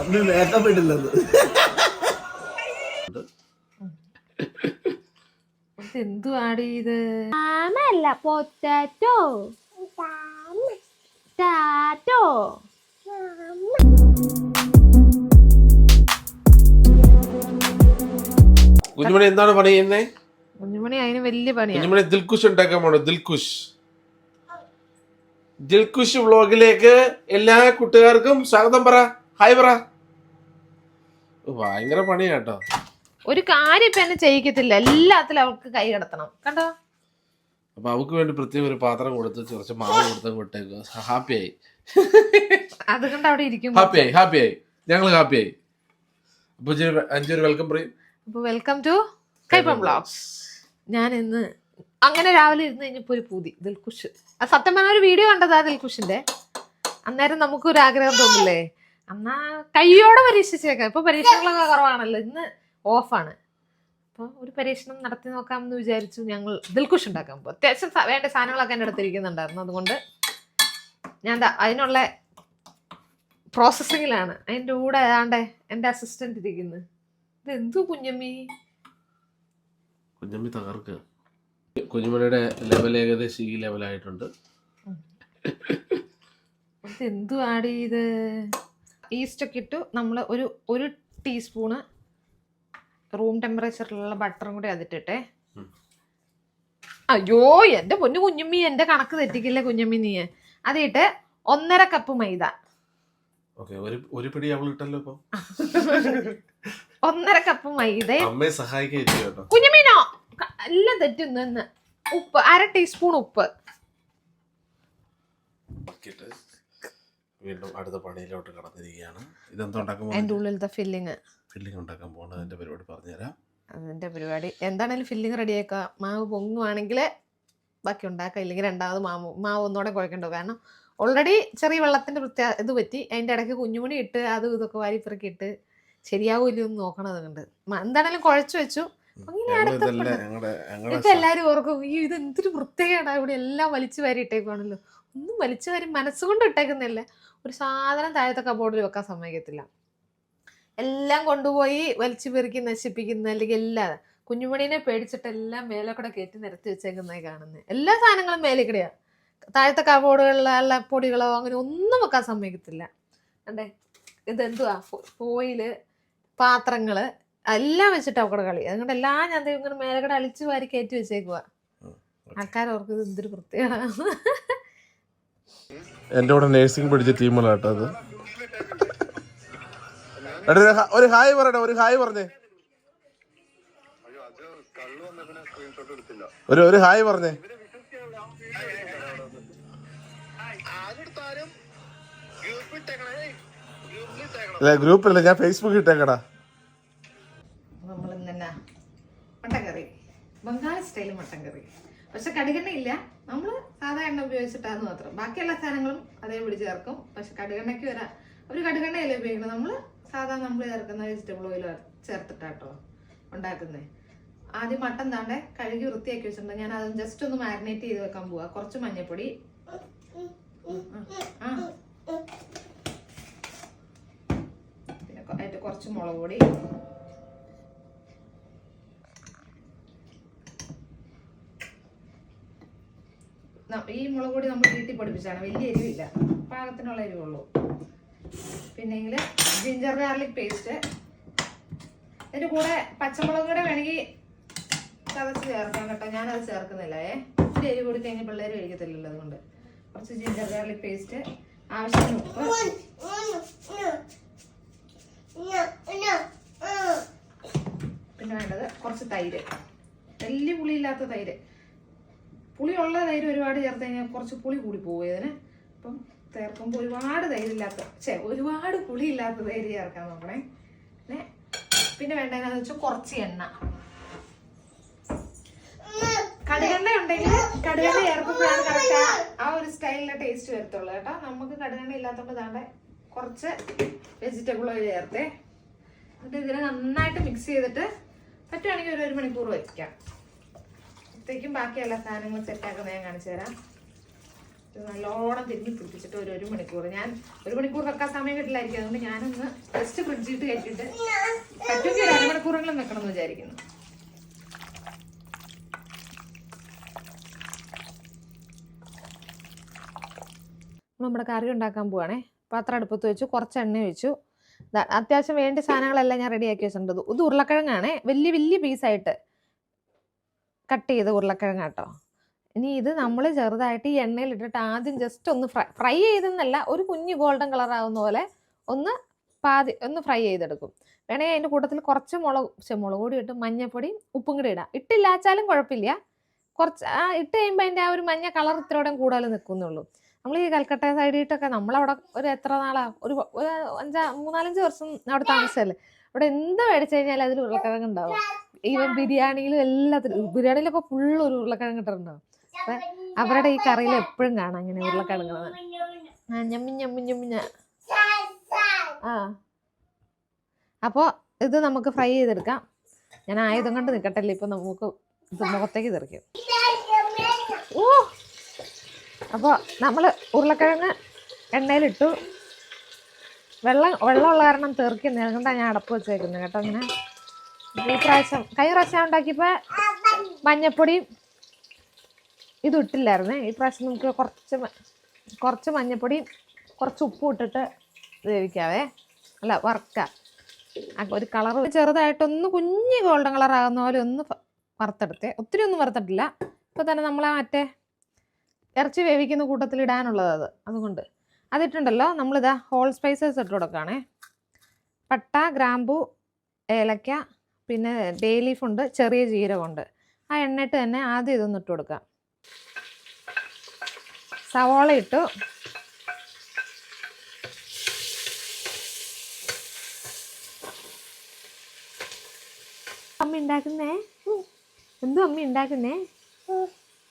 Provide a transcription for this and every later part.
അന്ന് ഇത്? പൊറ്റാറ്റോ. ടാറ്റോ കുഞ്ഞുമണി എന്താണ് പണി ചെയ്യുന്നേ? കുഞ്ഞുമണി അതിന് വലിയ പണിയാ. കുഞ്ഞുമണി ദിൽഖുഷ് ഉണ്ടാക്കാൻ പോണോ ദിൽഖുഷ് ദിൽഖുഷ് വ്ളോഗിലേക്ക് എല്ലാ കൂട്ടുകാർക്കും സ്വാഗതം പറ. ഹായ് പറ. ഭയങ്കര പണിയാട്ടോ ഒരു കാര്യം ഇപ്പൊ എന്നെ ചെയ്യിക്കത്തില്ല. എല്ലാത്തിലും അവൾക്ക് കൈ കടത്തണം. കണ്ടോ? അപ്പൊ അവക്ക് വേണ്ടി പ്രത്യേകം ഒരു പാത്രം കൊടുത്ത് കുറച്ച് മാവ് കൊടുത്ത് വിട്ടേക്കുക ഹാപ്പിയായി അതുകൊണ്ട് അവിടെ ഇരിക്കും ഹാപ്പിയായി ഹാപ്പിയായി ഞങ്ങൾ ഹാപ്പിയായി അപ്പൊ അഞ്ചൊരു വെൽക്കം പറയും. അപ്പൊ വെൽക്കം ടു കൈപ്പം ബ്ലോഗ്സ് ഞാൻ ഇന്ന് അങ്ങനെ രാവിലെ ഇരുന്ന് കഴിഞ്ഞപ്പോ ഒരു പൂതി ദിൽഖുഷ് ആ സത്യം പറഞ്ഞ ഒരു വീഡിയോ കണ്ടതാ ദിൽഖുഷിന്റെ അന്നേരം നമുക്ക് ഒരു ആഗ്രഹം തോന്നില്ലേ? എന്നാ കയ്യോടെ പരീക്ഷിച്ചേക്കാം. ഇപ്പൊ പരീക്ഷകളൊക്കെ കുറവാണല്ലോ. ഇന്ന് ഓഫാണ്. അപ്പൊ ഒരു പരീക്ഷണം നടത്തി നോക്കാമെന്ന് വിചാരിച്ചു ഞങ്ങൾ ദിൽഖുഷ് ഉണ്ടാക്കാൻ പോകും. അത്യാവശ്യം വേണ്ട സാധനങ്ങളൊക്കെ എന്റെ അടുത്ത് ഇരിക്കുന്നുണ്ടായിരുന്നു അതുകൊണ്ട് ഞാൻ ദാ അതിനുള്ള പ്രോസസ്സിങ്ങിലാണ് അതിന്റെ കൂടെ ഏതാണ്ട് എന്റെ അസിസ്റ്റന്റ് ഇരിക്കുന്നത് ഇതെന്തു കുഞ്ഞമ്മി? കുഞ്ഞമ്മി തകർക്കുക കുഞ്ഞുമണിയുടെ ലെവൽ ഏകദേശം ഈ ലെവലായിട്ടുണ്ട് എന്തു ആടി ഇത്? ഈസ്റ്റ് ഒക്കെ ഇട്ടു നമ്മൾ ഒരു ഒരു ടീസ്പൂണ് റൂം ടെമ്പറേച്ചറിലുള്ള ബട്ടറും കൂടി അതിട്ടിട്ടെ. അയ്യോ എന്റെ പൊന്നു കുഞ്ഞമ്മി എന്റെ കണക്ക് തെറ്റിക്കില്ലേ കുഞ്ഞമ്മി നീ? അതിട്ട് ഒന്നര കപ്പ് മൈദ. ഒരു പിടി അവൾ ഇട്ടല്ലോ ഇപ്പൊ. ഒന്നര കപ്പ് മൈദ. അമ്മയെ സഹായിക്കാൻ കേട്ടോ. കുഞ്ഞമ്മീനോ? ക- എല്ലാം തെറ്റുന്നു ഉപ്പ് അര ടീസ്പൂൺ ഉപ്പ്. വീണ്ടും അടുത്ത പണിയിലോട്ട് കടന്നിരിക്കുകയാണ്. ഇതെന്താ ഉണ്ടാക്കാൻ അതിന്റെ ഉള്ളിലത്തെ ഫില്ലിങ് ഫില്ലിംഗ് ഉണ്ടാക്കാൻ പോകുന്നത് അതിന്റെ പരിപാടി പറഞ്ഞുതരാം. അതിന്റെ പരിപാടി. എന്താണേലും ഫില്ലിങ് റെഡിയാക്കുക മാവ് പൊങ്ങുവാണെങ്കിൽ ബാക്കി ഉണ്ടാക്കുക. ഇല്ലെങ്കിൽ രണ്ടാമത് മാവ് മാവ് ഒന്നുകൂടെ കുഴക്കണ്ടോ കാരണം ഓൾറെഡി ചെറിയ വെള്ളത്തിന്റെ പ്രത്യേക ഇത് പറ്റി. അതിന്റെ ഇടയ്ക്ക് കുഞ്ഞുമണി ഇട്ട് അതും ഇതൊക്കെ വാരിപ്പിറക്കി ഇട്ട് ശരിയാവില്ല എന്ന് കണ്ട് എന്താണെങ്കിലും മ- എന്താണേലും കുഴച്ചു വെച്ചു. ഇപ്പൊ എല്ലാരും ഓർക്കും ഈ ഇത് എന്തൊരു വൃത്തികേടാ. ഇവിടെ എല്ലാം വലിച്ചു വാരി ഇട്ടേക്കുവാണല്ലോ. ഒന്നും വലിച്ചു വാരി മനസ്സുകൊണ്ട് ഇട്ടേക്കുന്നില്ല ഒരു സാധനം താഴത്തെ കബോർഡിൽ വെക്കാൻ സമ്മതിക്കത്തില്ല. എല്ലാം കൊണ്ടുപോയി വലിച്ചു പെറുക്കി നശിപ്പിക്കുന്ന അല്ലെങ്കിൽ എല്ലാം കുഞ്ഞുമണീനെ പേടിച്ചിട്ട് എല്ലാം മേലെ കൂടെ കയറ്റി നിരത്തി വെച്ചേക്കുന്നതായി കാണുന്നത് എല്ലാ സാധനങ്ങളും മേലെ കൂടെയാ താഴത്തെ കബോർഡുകളിലുള്ള പൊടികളോ അങ്ങനെ ഒന്നും വെക്കാൻ സമ്മതിക്കത്തില്ല. അണ്ടേ ഇതെന്തുവാ? ഫോയിൽ പാത്രങ്ങൾ എല്ലാം വെച്ചിട്ട് അവിടെ കളി. അതുകൊണ്ട് എല്ലാം ഞാൻ ഇങ്ങനെ മേലെ കൂടെ അളിച്ചു വാരി കയറ്റി വെച്ചേക്കുവാ. ആൾക്കാർ ഓർക്ക് ഇത് എന്തൊരു പ്രത്യേകത എന്റെ കൂടെ നേഴ്സിംഗ് പഠിച്ച ടീമാണ് കേട്ടോ അത് ഒരു ഹായ് പറയട്ടെ ഒരു ഹായ് പറഞ്ഞേ. ഒരു ഒരു ഹായ് പറഞ്ഞേ. അല്ല ഗ്രൂപ്പിലല്ല ഞാൻ ഫേസ്ബുക്ക് ഇട്ടേക്കടാ. നമ്മൾ ഇന്നെ കറി ബംഗാളി സ്റ്റൈൽ മട്ടൻ കറി പക്ഷെ കടുകെണ്ണ ഇല്ല നമ്മൾ സാധാ എണ്ണ ഉപയോഗിച്ചിട്ടാന്ന് മാത്രം. ബാക്കിയെല്ലാ സാധനങ്ങളും അതേ പിടിച്ച് ചേർക്കും. പക്ഷെ കടുകെണ്ണയ്ക്ക് വരാ ഒരു കടുകെണ്ണയല്ലേ ഉപയോഗിക്കുന്നത്? നമ്മൾ സാധാ നമ്മൾ ചേർക്കുന്ന വെജിറ്റബിൾ ഓയിൽ ചേർത്തിട്ടാട്ടോ ഉണ്ടാക്കുന്നത് ആദ്യം മട്ടൻ താണ്ടെ കഴുകി വൃത്തിയാക്കി വെച്ചിട്ടുണ്ട്. ഞാൻ അത് ജസ്റ്റ് ഒന്ന് മാരിനേറ്റ് ചെയ്ത് വെക്കാൻ പോവാ. കുറച്ച് മഞ്ഞപ്പൊടി. പിന്നെ കുറച്ച് മുളക് പൊടി. ഈ മുളക് പൊടി നമ്മൾ വീട്ടിൽ പൊടിപ്പിച്ചാണ്. വലിയ എരിവില്ല. പാകത്തിനുള്ള എരിവുള്ളൂ. പിന്നെങ്കിൽ ജിഞ്ചർ ഗാർലിക് പേസ്റ്റ് ഇതിന്റെ കൂടെ പച്ചമുളക് കൂടെ വേണമെങ്കിൽ ചതച്ച് ചേർക്കാം കേട്ടോ. ഞാനത് ചേർക്കുന്നില്ല ഏ. ഇത്തിരി എരിവ് കൂടി കഴിഞ്ഞ് പിള്ളേർ കഴിക്കത്തില്ലല്ലോ അതുകൊണ്ട്. കുറച്ച് ജിഞ്ചർ ഗാർലിക് പേസ്റ്റ് ആവശ്യത്തിന് ഉപ്പ്. പിന്നെ വേണ്ടത് കുറച്ച് തൈര്. വലിയ പുളിയില്ലാത്ത തൈര്. പുളിയുള്ള തൈര് ഒരുപാട് ചേർത്ത് കഴിഞ്ഞാൽ കുറച്ച് പുളി കൂടി പോകും അപ്പം ചേർക്കുമ്പോൾ ഒരുപാട് തൈരില്ലാത്ത ചേ ഒരുപാട് പുളിയില്ലാത്ത തൈര് ചേർക്കാൻ നോക്കണേ പിന്നെ പിന്നെ വേണ്ടതെന്ന് വെച്ചാൽ കുറച്ച് എണ്ണ. കടുകെണ്ണ ഉണ്ടെങ്കിൽ കടുകെണ്ണ ചേർക്കുമ്പോഴാണ് കറക്റ്റ് ആ ഒരു സ്റ്റൈലിലെ ടേസ്റ്റ് വരത്തുള്ളൂ കേട്ടോ. നമുക്ക് കടുകെണ്ണ ഇല്ലാത്തതുകൊണ്ട് താണ്ടെ കുറച്ച് വെജിറ്റബിൾ ഓയിൽ ചേർത്തേ. എന്നിട്ട് ഇതിനെ നന്നായിട്ട് മിക്സ് ചെയ്തിട്ട് പറ്റുവാണെങ്കിൽ ഒരു ഒരു മണിക്കൂർ വയ്ക്കാം അപ്പോഴത്തേക്കും ബാക്കിയുള്ള സാധനങ്ങൾ സെറ്റാക്കുന്നത് ഞാൻ കാണിച്ചു തരാം. ഇത് നല്ലോണം തിരുമ്മി പിടിപ്പിച്ചിട്ട് ഒരു ഒരു മണിക്കൂർ. ഞാൻ ഒരു മണിക്കൂർ വെക്കാൻ സമയം കിട്ടില്ലായിരിക്കും. അതുകൊണ്ട് ഞാനൊന്ന് ജസ്റ്റ് ഫ്രിഡ്ജിട്ട് കയറ്റിയിട്ട് പറ്റുമെങ്കിൽ ഒരു അരമണിക്കൂറെങ്കിലും വെക്കണം എന്ന് വിചാരിക്കുന്നു. നമ്മുടെ കറി ഉണ്ടാക്കാൻ പോവാണേ. പാത്രം അടുപ്പത്ത് വെച്ചു കുറച്ച് എണ്ണ ഒഴിച്ചു. അത്യാവശ്യം വേണ്ട സാധനങ്ങളെല്ലാം ഞാൻ റെഡിയാക്കി വെച്ചിട്ടുണ്ട്. ഇത് ഉരുളക്കിഴങ്ങാണേ. വലിയ വലിയ പീസായിട്ട് കട്ട് ചെയ്ത ഉരുളക്കിഴങ്ങ് കേട്ടോ ഇനി ഇത് നമ്മൾ ചെറുതായിട്ട് ഈ എണ്ണയിൽ ഇട്ടിട്ട് ആദ്യം ജസ്റ്റ് ഒന്ന് ഫ്രൈ ഫ്രൈ ചെയ്തെന്നല്ല ഒരു കുഞ്ഞു ഗോൾഡൻ കളർ ആവുന്ന പോലെ ഒന്ന് പാതി ഒന്ന് ഫ്രൈ ചെയ്തെടുക്കും. വേണമെങ്കിൽ അതിന്റെ കൂട്ടത്തിൽ കുറച്ച് മുളക് മുളക് പൊടി ഇട്ട് മഞ്ഞപ്പൊടി ഉപ്പും കൂടി ഇടാം. ഇട്ടില്ലാച്ചാലും കുഴപ്പമില്ല. കുറച്ച് ആ ഇട്ട് കഴിയുമ്പോൾ അതിന്റെ ആ ഒരു മഞ്ഞ കളർ ഇത്രയോടെ കൂടുതൽ നിൽക്കുന്നുള്ളൂ നമ്മൾ ഈ കൽക്കട്ട സൈഡിൽ സൈഡിട്ടൊക്കെ നമ്മളവിടെ ഒരു എത്ര നാളാ? ഒരു അഞ്ചാ മൂന്നാലഞ്ച് വർഷം അവിടെ താമസിച്ചല്ലേ? അവിടെ എന്ത് മേടിച്ചു കഴിഞ്ഞാൽ അതിൽ ഉരുളക്കിഴങ്ങ് ഉണ്ടാവും. ഈവൻ ബിരിയാണിയിലും എല്ലാത്തിലും ബിരിയാണിയിലൊക്കെ ഫുള്ള് ഒരു ഉരുളക്കിഴങ്ങ് ഇട്ടിട്ടുണ്ടാവും അപ്പൊ അവരുടെ ഈ കറിയിൽ എപ്പോഴും കാണാം ഇങ്ങനെ ഉരുളക്കിഴങ്ങ്. ആ ഞമ്മി ഞമ്മി ഞമ്മി ഞ. ആ. അപ്പോൾ ഇത് നമുക്ക് ഫ്രൈ ചെയ്തെടുക്കാം. ഞാൻ ആയുധം കൊണ്ട് നിൽക്കട്ടല്ലേ ഇപ്പൊ നമുക്ക് ഇത് മുഖത്തേക്ക് തെറിക്കും. ഓ! അപ്പോൾ നമ്മൾ ഉരുളക്കിഴങ്ങ് എണ്ണയിലിട്ടു. വെള്ളം വെള്ളമുള്ള കാരണം തെറിക്കുന്നത് അതുകൊണ്ടാണ് ഞാൻ അടപ്പ് വെച്ചേക്കുന്നത് കേട്ടോ ഇങ്ങനെ. ഈ പ്രാവശ്യം കഴിഞ്ഞ പ്രാവശ്യം ഉണ്ടാക്കിയപ്പോൾ മഞ്ഞപ്പൊടിയും ഇത് ഇട്ടില്ലായിരുന്നേ. ഈ പ്രാവശ്യം നമുക്ക് കുറച്ച് കുറച്ച് മഞ്ഞപ്പൊടിയും കുറച്ച് ഉപ്പും ഇട്ടിട്ട് വേവിക്കാവേ. അല്ല വറുക്കാം. ഒരു കളർ ചെറുതായിട്ടൊന്ന് കുഞ്ഞ് ഗോൾഡൻ കളർ ആകുന്ന പോലെ ഒന്ന് വറുത്തെടുത്തേ. ഒത്തിരി ഒന്നും വറുത്തിട്ടില്ല. ഇപ്പോൾ തന്നെ നമ്മൾ ആ മറ്റേ ഇറച്ചി വേവിക്കുന്ന കൂട്ടത്തിൽ ഇടാനുള്ളത് അത്. അതുകൊണ്ട് അതിട്ടുണ്ടല്ലോ. നമ്മളിതാ ഹോൾ സ്പൈസസ് ഇട്ട് കൊടുക്കുകയാണേ. പട്ട ഗ്രാമ്പു ഏലക്ക പിന്നെ ബേ ലീഫുണ്ട് ചെറിയ ജീരകമുണ്ട് ആ എണ്ണയിട്ട് തന്നെ ആദ്യം ഇതൊന്ന് ഇട്ട് കൊടുക്കാം സവോള ഇട്ടു. അമ്മ ഉണ്ടാക്കുന്നേ? എന്തോ അമ്മ ഉണ്ടാക്കുന്നേ?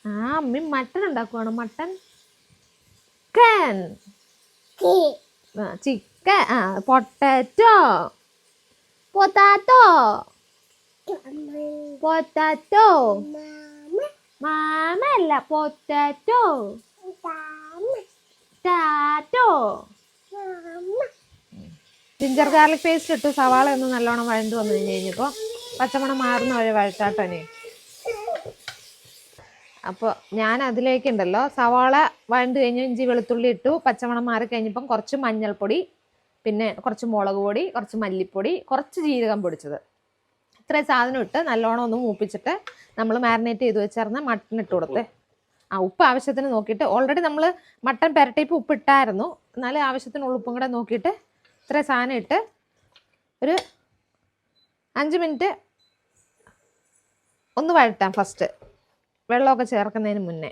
ആ അമ്മ മട്ടൺ ഉണ്ടാക്കുവാണ്? Mutton chicken. ചിക്കൻ. ആ പൊട്ടാറ്റോ. പൊട്ടാറ്റോ. പൊട്ടാറ്റോ മാമ അല്ല പൊട്ടാറ്റോ ടാറ്റോ ജിഞ്ചർ ഗാർലിക് പേസ്റ്റ് ഇട്ട് സവാള ഒന്ന് നല്ലോണം വഴണ്ട് വന്നു കഴിഞ്ഞ് കഴിഞ്ഞപ്പോൾ പച്ചമണം മാറുന്ന വഴി വഴറ്റാട്ടനെ അപ്പോൾ ഞാൻ അതിലേക്കുണ്ടല്ലോ. സവാള വഴണ്ട് കഴിഞ്ഞ് ഇഞ്ചി വെളുത്തുള്ളി ഇട്ടു. പച്ചമണം മാറി കഴിഞ്ഞപ്പം കുറച്ച് മഞ്ഞൾപ്പൊടി പിന്നെ കുറച്ച് മുളക് പൊടി കുറച്ച് മല്ലിപ്പൊടി കുറച്ച് ജീരകം പൊടിച്ചത്. ഇത്രയും സാധനം ഇട്ട് നല്ലോണം ഒന്ന് മൂപ്പിച്ചിട്ട് നമ്മൾ മാരിനേറ്റ് ചെയ്ത് വെച്ചിരുന്ന മട്ടൺ ഇട്ട് കൊടുത്തേ. ആ ഉപ്പ് ആവശ്യത്തിന് നോക്കിയിട്ട് ഓൾറെഡി നമ്മൾ മട്ടൺ പെരട്ടിപ്പ് ഉപ്പ് ഇട്ടായിരുന്നു. എന്നാലും ആവശ്യത്തിനുള്ള ഉപ്പും കൂടെ നോക്കിയിട്ട് ഇത്രയും സാധനം ഇട്ട് ഒരു അഞ്ച് മിനിറ്റ് ഒന്ന് വഴട്ടാം ഫസ്റ്റ് വെള്ളമൊക്കെ ചേർക്കുന്നതിന് മുന്നേ.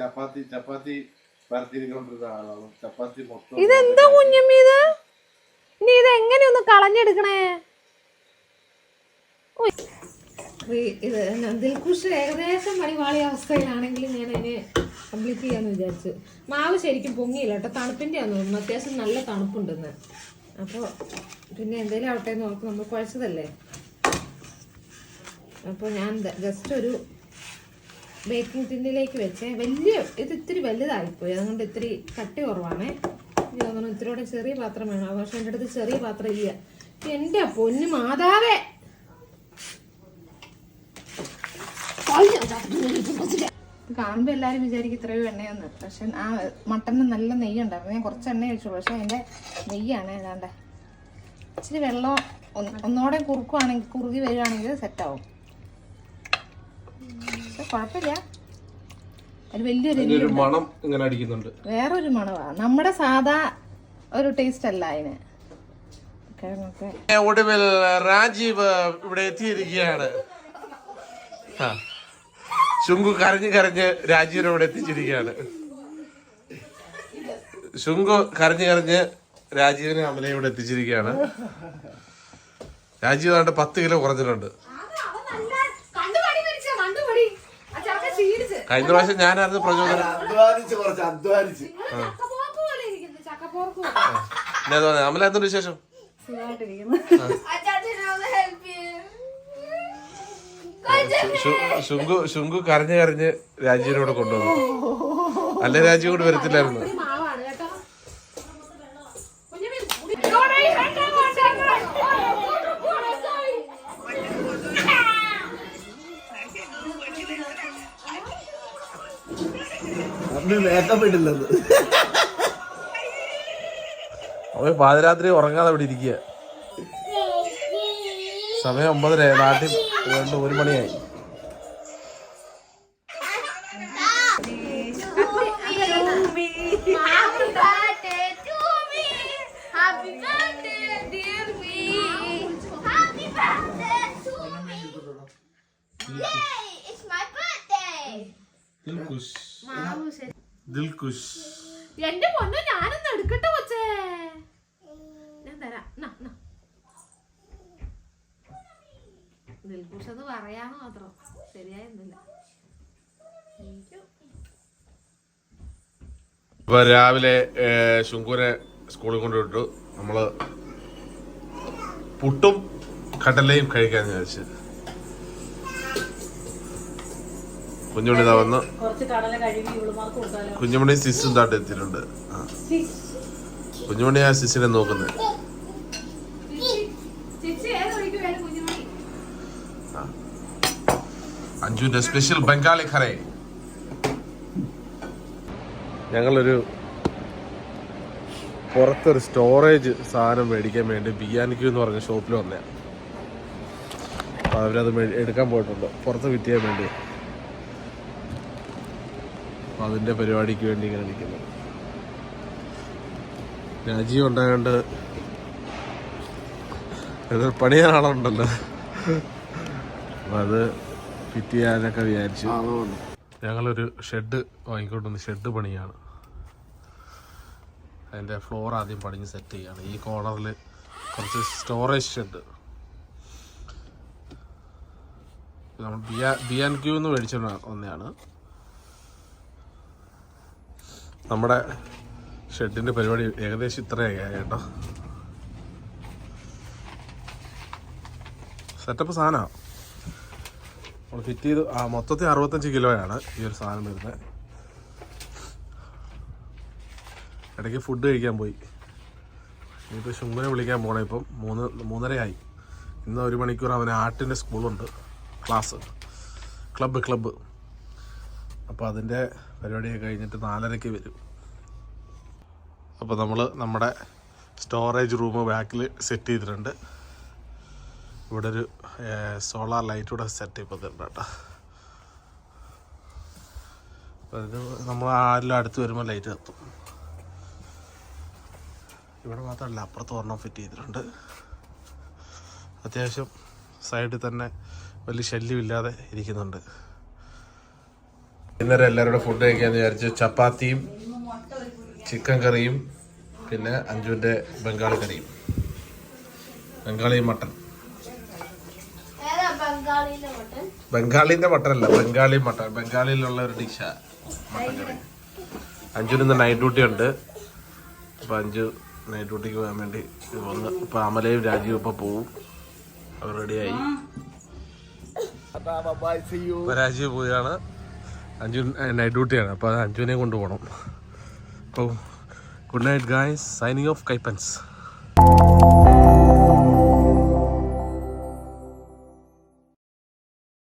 ചപ്പാത്തി ചപ്പാത്തി ചപ്പാത്തി ഇതെന്താ കുഞ്ഞമ്മി ഇത്? ഇനി ഇത് എങ്ങനെ ഒന്ന് കളഞ്ഞെടുക്കണേ? ഇത് ദിൽഖുഷ് ഏകദേശം പണിവാളിയ അവസ്ഥയിലാണെങ്കിൽ ഞാൻ അതിനെ കംപ്ലീറ്റ് ചെയ്യാന്ന് വിചാരിച്ചു. മാവ് ശരിക്കും പൊങ്ങിയില്ല കേട്ടോ തണുപ്പിന്റെ ആണ് തോന്നുന്നു. അത്യാവശ്യം നല്ല തണുപ്പുണ്ടെന്ന്. അപ്പോൾ പിന്നെ എന്തേലും ആവട്ടെ എന്ന് നമ്മൾ കുഴച്ചതല്ലേ? അപ്പോൾ ഞാൻ ജസ്റ്റ് ഒരു ബേക്കിംഗ് ടിന്നിലേക്ക് വെച്ചേ. വലിയ ഇത് ഇത്തിരി വലുതായിപ്പോയി. അതുകൊണ്ട് ഇത്തിരി കട്ടി കുറവാണേ. തോന്നുന്നു ചെറിയ പാത്രം വേണം. പക്ഷെ എന്റെ അടുത്ത് ചെറിയ പാത്രം ഇല്ല. എന്റെ പൊന്നു മാതാവേ. കാണുമ്പോൾ എല്ലാവരും വിചാരിക്കും ഇത്രയും എണ്ണയെന്ന്. പക്ഷെ ആ മട്ടന് നല്ല നെയ്യ് ഉണ്ടായിരുന്നു. ഞാൻ കുറച്ച് എണ്ണ കഴിച്ചു പക്ഷെ അതിന്റെ നെയ്യാണ് ഏതാണ്ട്. ഇച്ചിരി വെള്ളം ഒന്ന് ഒന്നോടെ കുറുക്കുവാണെങ്കിൽ കുറുകി വരികയാണെങ്കിൽ സെറ്റാവും പക്ഷെ കുഴപ്പമില്ല. വലിയൊരു മണം ഇങ്ങനെ അടിക്കുന്നുണ്ട്. വേറൊരു മണമാണ് നമ്മുടെ സാധാ ഒരു ടേസ്റ്റ് അല്ല അതിന്. ഒടുവിൽ രാജീവ് ഇവിടെ എത്തിയിരിക്കുകയാണ്. ശുങ്കു കരഞ്ഞ് കരഞ്ഞ് രാജീവിനെ ഇവിടെ എത്തിച്ചിരിക്കുകയാണ്. ശുങ്കു കരഞ്ഞ് കരഞ്ഞ് രാജീവിനെ അമലയെ ഇവിടെ എത്തിച്ചിരിക്കുകയാണ്. രാജീവ് ആണ്ട് പത്ത് കിലോ കുറഞ്ഞിട്ടുണ്ട് കഴിഞ്ഞ പ്രാവശ്യം ഞാനായിരുന്നു പ്രചോദനം. അധ്വാനിച്ച് കുറച്ച് അധ്വാനിച്ച്. ഞാൻ തോന്നുന്നു അമല എന്തുണ്ട് വിശേഷം? ശുങ്കു ശുങ്കു കരഞ്ഞ് കരഞ്ഞ് രാജീവിനോട് കൊണ്ടുവന്നു. അല്ലെ രാജീവ് കൂടെ വരത്തില്ലായിരുന്നു. അവർ പാതിരാത്രി ഉറങ്ങാതെ അവിടെ ഇരിക്കുക സമയം ഒമ്പതര നാട്ടിൽ രണ്ട് ഒരു മണിയായി Yay! It's my birthday! Yeah. Dilkush എന്റെ പൊന്നു ഞാനൊന്ന് എടുക്കട്ടെ കൊച്ചേ. ഞാൻ തരാം. ദിൽകുഷ് എന്ന് പറയാന്ന് മാത്രം. ശരിയായിരുന്നില്ല ഇപ്പൊ രാവിലെ ശുങ്കൂരെ സ്കൂളിൽ കൊണ്ടുവിട്ടു. നമ്മൾ പുട്ടും കടലയും കഴിക്കാൻ വിചാരിച്ചു. കുഞ്ഞുമണി ഇതാ വന്ന്. കുഞ്ഞുമണി സിസും താട്ട് എത്തിയിട്ടുണ്ട്. കുഞ്ഞുമണി ആ സിസിനെ നോക്കുന്നത് അഞ്ജുവിന്റെ സ്പെഷ്യൽ ബംഗാളി ഖറേ ഞങ്ങളൊരു പുറത്തൊരു സ്റ്റോറേജ് സാധനം മേടിക്കാൻ വേണ്ടി ബിയാനിക്കു എന്ന് പറഞ്ഞ ഷോപ്പിൽ വന്നേ അപ്പോൾ അവരത് എടുക്കാൻ പോയിട്ടുണ്ട്. പുറത്ത് വിറ്റിയാൻ ചെയ്യാൻ വേണ്ടി. അപ്പോൾ അതിന്റെ പരിപാടിക്ക് വേണ്ടി ഇങ്ങനെ നിൽക്കുന്നു. രാജീവ് ഉണ്ടായതുകൊണ്ട് ഇത് പണിയാൻ ആളുണ്ടല്ലോ അപ്പം അത് ഫിറ്റ് ചെയ്യാനൊക്കെ വിചാരിച്ചു ഞങ്ങളൊരു ഷെഡ് വാങ്ങിക്കൊണ്ടുവന്ന് ഷെഡ് പണിയാണ്. അതിന്റെ ഫ്ലോർ ആദ്യം പണിഞ്ഞ് സെറ്റ് ചെയ്യാണ്. ഈ കോർണറിൽ കുറച്ച് സ്റ്റോറേജ് ഷെഡ്. നമ്മൾ ബി ബിയാൻ ക്യൂ എന്ന് മേടിച്ച ഒന്നെയാണ് നമ്മുടെ ഷെഡിന്റെ പരിപാടി ഏകദേശം ഇത്രയൊക്കെ കേട്ടോ. സെറ്റപ്പ് സാധനമാണ് നമ്മൾ ഫിറ്റ് ചെയ്ത് ആ മൊത്തത്തിൽ അറുപത്തഞ്ച് കിലോയാണ് ഈ ഒരു സാധനം വരുന്നത്. ഇടയ്ക്ക് ഫുഡ് കഴിക്കാൻ പോയി. ഇനിയിപ്പോൾ ശുംഭനെ വിളിക്കാൻ പോകണം ഇപ്പം. മൂന്ന് മൂന്നരയായി. ഇന്ന് ഒരു മണിക്കൂർ അവന് ആർട്ടിന്റെ സ്കൂളുണ്ട് ക്ലാസ് ക്ലബ്ബ് ക്ലബ്ബ് അപ്പോൾ അതിന്റെ പരിപാടിയൊക്കെ കഴിഞ്ഞിട്ട് നാലരയ്ക്ക് വരും. അപ്പോൾ നമ്മൾ നമ്മുടെ സ്റ്റോറേജ് റൂം ബാക്കിൽ സെറ്റ് ചെയ്തിട്ടുണ്ട്. ഇവിടെ ഒരു സോളാർ ലൈറ്റ് കൂടെ സെറ്റ് ചെയ്തിട്ടുണ്ട് കേട്ടോ. അപ്പോൾ നമ്മൾ ആരെല്ലാം അടുത്ത് വരുമ്പോൾ ലൈറ്റ് കത്തും. ഇവിടെ മാത്രമല്ല അപ്പുറത്ത് ഒരെണ്ണം ഫിറ്റ് ചെയ്തിട്ടുണ്ട്. അത്യാവശ്യം സൈഡിൽ തന്നെ വലിയ ശല്യമില്ലാതെ ഇരിക്കുന്നുണ്ട്. ഇന്നലെ എല്ലാവരും ഫുഡ് കഴിക്കാന്ന് വിചാരിച്ചു ചപ്പാത്തിയും ചിക്കൻ കറിയും പിന്നെ അഞ്ചുവിന്റെ ബംഗാളി കറിയും. ബംഗാളി മട്ടൻ. ഏതാ ബംഗാളിയിലെ മട്ടൻ? ബംഗാളിന്റെ മട്ടൻ അല്ല ബംഗാളി മട്ടൺ ബംഗാളിയിലുള്ള ഒരു ഡിഷാ മട്ടൺ കറി. അഞ്ചുവിന് ഇന്ന് നൈറ്റ് ഡ്യൂട്ടി ഉണ്ട്. അപ്പൊ അഞ്ചു നൈറ്റ് ഡ്യൂട്ടിക്ക് പോകാൻ വേണ്ടി വന്ന് ഇപ്പൊ അമലയും രാജീവും ഇപ്പൊ പോവും. അവർ റെഡിയായി രാജീവ് പോവുകയാണ്. അഞ്ജു നൈറ്റ് ഡ്യൂട്ടിയാണ് അപ്പോൾ അത് അഞ്ജുവിനെ കൊണ്ടുപോകണം. അപ്പോൾ good night guys signing off കൈപ്പൻസ്